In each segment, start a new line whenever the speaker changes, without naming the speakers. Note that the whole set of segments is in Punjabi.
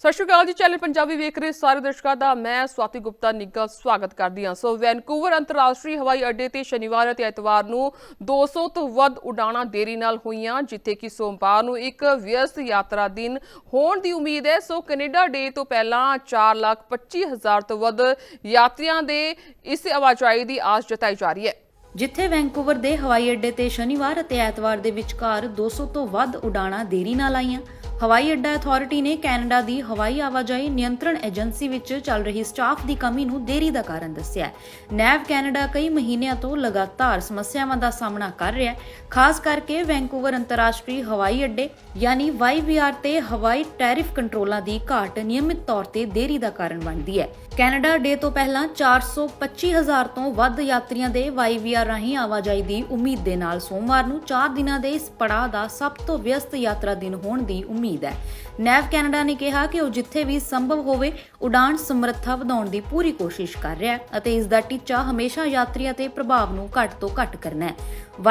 ਸਤਿ ਸ਼੍ਰੀ ਅਕਾਲ ਜੀ ਚੈਨਲ ਪੰਜਾਬੀ ਵੇਖ ਰਹੇ ਸਾਰੇ ਦਰਸ਼ਕਾਂ ਦਾ ਮੈਂ ਸਵਾਤੀ ਗੁਪਤਾ ਨਿੱਘਾ ਸਵਾਗਤ ਕਰਦੀ ਹਾਂ। ਸੋ ਵੈਨਕੂਵਰ ਅੰਤਰਰਾਸ਼ਟਰੀ ਹਵਾਈ ਅੱਡੇ ਤੇ ਸ਼ਨੀਵਾਰ ਅਤੇ ਐਤਵਾਰ ਨੂੰ 200 ਤੋਂ ਵੱਧ ਉਡਾਣਾਂ ਦੇਰੀ ਨਾਲ ਹੋਈਆਂ ਜਿੱਥੇ ਕਿ ਸੋਮਵਾਰ ਨੂੰ ਇੱਕ ਵਿਅਸਤ ਯਾਤਰਾ ਦਿਨ ਹੋਣ ਦੀ ਉਮੀਦ ਹੈ। ਸੋ ਕੈਨੇਡਾ ਡੇ ਤੋਂ ਪਹਿਲਾਂ 4,25,000 ਤੋਂ ਵੱਧ ਯਾਤਰੀਆਂ ਦੇ ਇਸ ਆਵਾਜਾਈ ਦੀ ਆਸ ਜਤਾਈ ਜਾ ਰਹੀ ਹੈ।
ਜਿੱਥੇ ਵੈਂਕੂਵਰ ਦੇ ਹਵਾਈ ਅੱਡੇ ਤੇ ਸ਼ਨੀਵਾਰ ਅਤੇ ਐਤਵਾਰ ਦੇ ਵਿਚਕਾਰ 200 ਤੋਂ ਵੱਧ ਉਡਾਣਾਂ ਦੇਰੀ ਨਾਲ ਆਈਆਂ ਹਵਾਈ ਅੱਡਾ ਅਥਾਰਟੀ ਨੇ ਕੈਨੇਡਾ ਦੀ ਹਵਾਈ ਆਵਾਜਾਈ ਨਿਯੰਤਰਣ ਏਜੰਸੀ ਵਿੱਚ ਚੱਲ ਰਹੀ ਸਟਾਫ ਦੀ ਕਮੀ ਨੂੰ ਦੇਰੀ ਦਾ ਕਾਰਨ ਦੱਸਿਆ ਹੈ। ਨੈਵ ਕੈਨੇਡਾ ਕਈ ਮਹੀਨਿਆਂ ਤੋਂ ਲਗਾਤਾਰ ਸਮੱਸਿਆਵਾਂ ਦਾ ਸਾਹਮਣਾ ਕਰ ਰਿਹਾ ਹੈ। ਖਾਸ ਕਰਕੇ ਵੈਂਕੂਵਰ ਅੰਤਰਰਾਸ਼ਟਰੀ ਹਵਾਈ ਅੱਡੇ, ਯਾਨੀ YVR ਤੇ ਹਵਾਈ ਟੈਰਿਫ ਕੰਟਰੋਲਾਂ ਦੀ ਘਾਟ ਨਿਯਮਿਤ ਤੌਰ ਤੇ ਦੇਰੀ ਦਾ ਕਾਰਨ ਬਣਦੀ ਹੈ। ਕੈਨੇਡਾ ਡੇ ਤੋਂ ਪਹਿਲਾਂ 425000 ਤੋਂ ਵੱਧ ਯਾਤਰੀਆਂ ਦੇ YVR ਰਾਹੀਂ ਆਵਾਜਾਈ ਦੀ ਉਮੀਦ ਦੇ ਨਾਲ ਸੋਮਵਾਰ ਨੂੰ 4 ਦਿਨਾਂ ਦੇ ਇਸ ਪੜਾਅ ਦਾ ਸਭ ਤੋਂ ਵਿਅਸਤ ਯਾਤਰਾ ਦਿਨ ਹੋਣ ਦੀ ਉਮੀਦ ਹੈ। ਨੈਵ ਕੈਨੇਡਾ ਨੇ ਕਿਹਾ ਕਿ ਉਹ ਜਿੱਥੇ ਵੀ ਸੰਭਵ ਹੋਵੇ, ਉਡਾਣ ਸਮਰੱਥਾ ਵਧਾਉਣ ਦੀ ਪੂਰੀ ਕੋਸ਼ਿਸ਼ ਕਰ ਰਿਹਾ ਹੈ ਅਤੇ ਇਸ ਦਾ ਟੀਚਾ ਹਮੇਸ਼ਾ ਯਾਤਰੀਆਂ ਤੇ ਪ੍ਰਭਾਵ ਨੂੰ ਘੱਟ ਤੋਂ ਘੱਟ ਕਰਨਾ ਹੈ।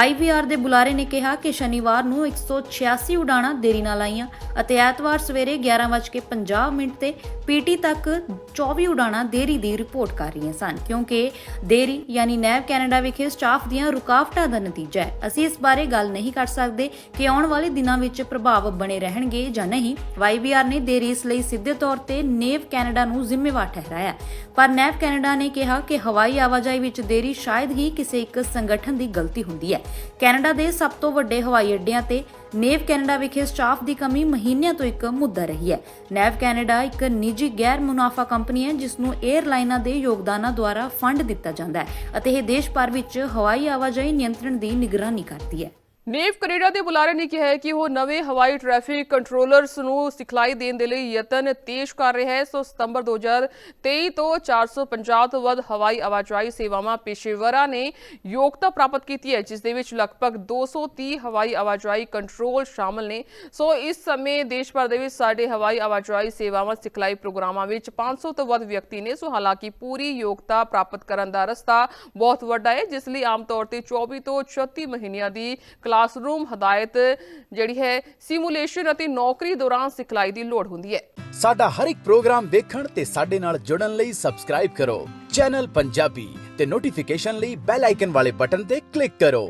YVR ਦੇ ਬੁਲਾਰੇ ਨੇ ਕਿਹਾ ਕਿ ਸ਼ਨੀਵਾਰ ਨੂੰ 186 ਉਡਾਣਾਂ ਦੇਰੀ ਨਾਲ ਆਈਆਂ ਅਤੇ ਐਤਵਾਰ ਸਵੇਰੇ 11:50 ਮਿੰਟ ਤੇ ਪੀਟੀ ਤੱਕ 24 ਉਡਾਣਾਂ ਦੇਰੀ ਦੀ ਰਿਪੋਰਟ ਕਰ ਰਹੀਆਂ ਸਨ। ਕਿਉਂਕਿ ਦੇਰੀ ਯਾਨੀ ਨੈਵ ਕੈਨੇਡਾ ਵਿਖੇ ਸਟਾਫ ਦੀਆਂ ਰੁਕਾਵਟਾਂ ਦਾ ਨਤੀਜਾ ਹੈ। ਅਸੀਂ ਇਸ ਬਾਰੇ ਗੱਲ ਨਹੀਂ ਕਰ ਸਕਦੇ ਕਿ ਆਉਣ ਵਾਲੇ ਦਿਨਾਂ ਵਿੱਚ ਪ੍ਰਭਾਵ ਬਣੇ ਰਹਿਣਗੇ ਜਾਂ ਨਹੀਂ YVR ਨੇ ਦੇਰੀ ਇਸ ਲਈ ਸਿੱਧੇ ਤੌਰ ਤੇ ਨੇਵ ਕੈਨੇਡਾ ਨੂੰ ਜ਼ਿੰਮੇਵਾਰ ਠਹਿਰਾਇਆ ਪਰ ਨੈਵ ਕੈਨੇਡਾ ਨੇ ਕਿਹਾ ਕਿ ਹਵਾਈ ਆਵਾਜਾਈ ਵਿੱਚ ਦੇਰੀ ਸ਼ਾਇਦ ਹੀ ਕਿਸੇ ਇੱਕ ਸੰਗਠਨ ਦੀ ਗਲਤੀ ਹੁੰਦੀ ਹੈ। ਕੈਨੇਡਾ ਦੇ ਸਭ ਤੋਂ ਵੱਡੇ ਹਵਾਈ ਅੱਡਿਆਂ ਤੇ ਨੇਵ ਕੈਨੇਡਾ ਵਿਖੇ ਸਟਾਫ ਦੀ ਕਮੀ ਮਹੀਨਿਆਂ ਤੋਂ ਇੱਕ ਮੁੱਦਾ ਰਹੀ ਹੈ। ਨੇਵ ਕੈਨੇਡਾ ਇੱਕ ਨਿੱਜੀ ਗੈਰ ਮੁਨਾਫਾ ਕੰਪਨੀ ਹੈ, ਜਿਸ ਨੂੰ 에ਅਰਲਾਈਨਾਂ ਦੇ ਯੋਗਦਾਨਾਂ ਦੁਆਰਾ ਫੰਡ ਦਿੱਤਾ ਜਾਂਦਾ ਹੈ ਅਤੇ ਇਹ ਦੇਸ਼ ਭਰ ਵਿੱਚ ਹਵਾਈ ਆਵਾਜਾਈ ਨਿਯੰਤਰਣ ਦੀ ਨਿਗਰਾਨੀ ਕਰਦੀ ਹੈ।
ਨੇਵ ਕੈਨੇਡਾ ਦੇ ਬੁਲਾਰੇ ਨੇ ਕਿਹਾ ਹੈ ਕਿ ਉਹ ਨਵੇਂ ਹਵਾਈ ਟ੍ਰੈਫਿਕ ਕੰਟਰੋਲਰਸ ਨੂੰ ਸਿਖਲਾਈ ਦੇਣ ਦੇ ਲਈ ਯਤਨ ਤੇਜ਼ ਕਰ ਰਿਹਾ ਹੈ ਸੋ ਸਤੰਬਰ 2023 ਤੋਂ 450 ਤੋਂ ਵੱਧ ਹਵਾਈ ਆਵਾਜਾਈ ਸੇਵਾਵਾਂ ਪੇਸ਼ੇਵਰਾਂ ਨੇ ਯੋਗਤਾ ਪ੍ਰਾਪਤ ਕੀਤੀ ਹੈ ਜਿਸ ਦੇ ਵਿੱਚ ਲਗਭਗ 230 ਹਵਾਈ ਆਵਾਜਾਈ ਕੰਟਰੋਲ ਸ਼ਾਮਲ ਨੇ ਸੋ ਇਸ ਸਮੇਂ ਦੇਸ਼ ਭਰ ਦੇ ਵਿੱਚ ਸਾਡੇ ਹਵਾਈ ਆਵਾਜਾਈ ਸੇਵਾਵਾਂ ਸਿਖਲਾਈ ਪ੍ਰੋਗਰਾਮਾਂ ਵਿੱਚ 500 ਤੋਂ ਵੱਧ ਵਿਅਕਤੀ ਨੇ ਸੋ ਹਾਲਾਂਕਿ ਪੂਰੀ ਯੋਗਤਾ ਪ੍ਰਾਪਤ ਕਰਨ ਦਾ ਰਸਤਾ ਬਹੁਤ ਵੱਡਾ ਹੈ ਜਿਸ ਲਈ ਆਮ ਤੌਰ ਤੇ 24 ਤੋਂ 36 ਮਹੀਨਿਆਂ ਦੀ ਕਲਾਸਰੂਮ ਹਦਾਇਤ ਜਿਹੜੀ ਹੈ ਸਿਮੂਲੇਸ਼ਨ ਅਤੇ ਨੌਕਰੀ ਦੌਰਾਨ ਸਿਖਲਾਈ ਦੀ ਲੋੜ ਹੁੰਦੀ ਹੈ।
ਸਾਡਾ ਹਰ ਇੱਕ ਪ੍ਰੋਗਰਾਮ ਦੇਖਣ ਤੇ ਸਾਡੇ ਨਾਲ ਜੁੜਨ ਲਈ ਸਬਸਕ੍ਰਾਈਬ ਕਰੋ। ਚੈਨਲ ਪੰਜਾਬੀ ਤੇ ਨੋਟੀਫਿਕੇਸ਼ਨ ਲਈ ਬੈਲ ਆਈਕਨ ਵਾਲੇ ਬਟਨ ਤੇ ਕਲਿੱਕ ਕਰੋ।